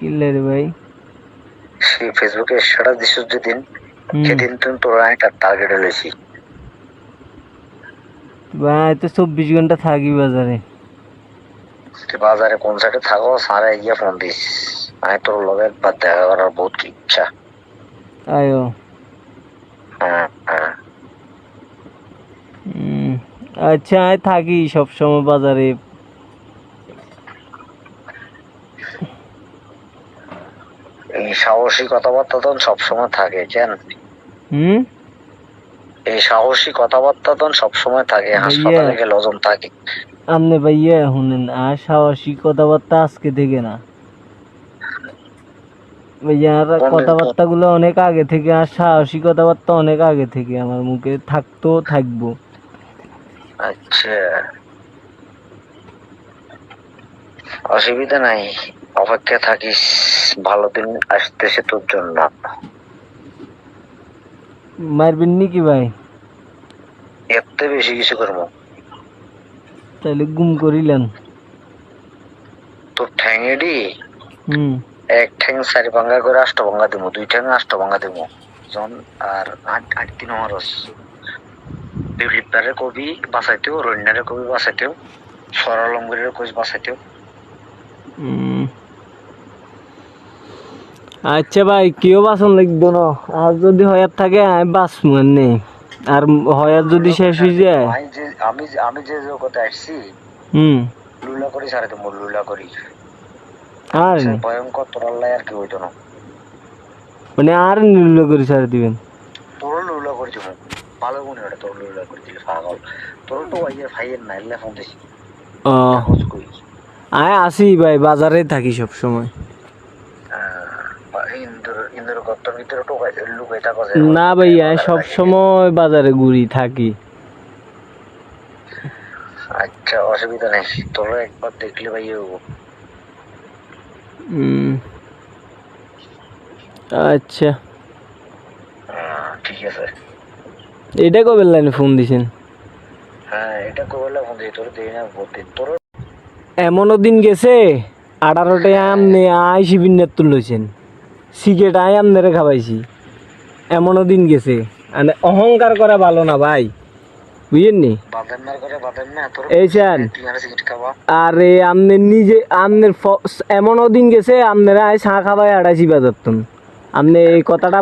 কিল্লে রে ভাই? সেই ফেসবুকে দিছিস যেদিন সেদিন তুমি তোর একটা টার্গেট লইছি। ভাই তো চব্বিশ ঘণ্টা থাকি বাজারে। বাজারে কোন সাইডে থাকো সারে গিয়ে ফোন দিস। আমি তোর লগে একবার দেখা করার বহুত ইচ্ছা। আয়ো। হ্যাঁ হ্যাঁ। আচ্ছা আমি থাকি সবসময় বাজারে। এই সাহসী কথাবার্তা তো সবসময় থাকে কেন হুম? এই সাহসী কথাবার্তা তো সবসময় থাকে হাসপাতালে গেলে ওজন থাকে। আপনি ভাইয়া শুনেন আর সাহসী কথাবার্তা আজকে থেকে না। ভাইয়া আর কথাবার্তা গুলো অনেক আগে থেকে আর সাহসী কথাবার্তা অনেক আগে থেকে আমার মুখে থাকতো থাকব। আচ্ছা। অসুবিধা নাই। অপেক্ষা থাকিস ভালো দিন আসতেছে তোর জন্য। মারবেন নাকি ভাই? এর থেকে বেশি কিছু করব। তাহলে গুম করিলেন। তোর ঠ্যাঙেডি হুম। এক ঠ্যাং চারি ভাঙ্গা করে আষ্ট ভাঙ্গা দিব দুই ঠ্যাং আষ্ট ভাঙ্গা দিব জন আর আট আট তিন মারস বিপ্লিপারে কবি বাঁচাইতেও রন্যারে কবি বাঁচাইতেও সরলম্বরের কোচ বাঁচাইতেও। আচ্ছা ভাই কেউ বাসন লাগতো না? আর যদি হয়ার থাকে আমি বাঁচবো নেই আর হয়ার যদি শেষ হয়ে যায়। আমি যে আমি যে- কথা আসছি হুম লুলা করি সারে লুলা করি আর ভয়ঙ্কর তোরাল্লাই আর কি হইতো না মানে আর নির্ল করে ছাড় দিবেন? তোর লুলা করে দিব। ভালো মনে হয় তোর লুলা করে দিলে পাগল। তোর তো ভাইয়ের ভাইয়ের না এলে ফোন দিছি ও আয় আসি ভাই বাজারে থাকি সব সময় না ভাইয়া সব সময় বাজারে ঘুরি থাকি। আচ্ছা অসুবিধা নেই তোর একবার দেখলে ভাই। আচ্ছা। ঠিক আছে। এটা কবে লাইনে ফোন দিছেন? হ্যাঁ এটা কবে ফোন দিই তোর দেই না বলতে তোর এমনও দিন গেছে, আঠারোটায় আমনে আই শিবিনের তুলছেন সিগারেট আই আমনেরে খাবাইছি। এমনও দিন গেছে মানে অহংকার করা ভালো না ভাই। বুঝেন নি? বাদাম মার করে বাদাম না তোর এই আর আমনের নিজে, আমনের এমনও দিন গেছে, আমনেরা আই চা খাবাই আড়াইছি বাজার আপনি এই কথাটা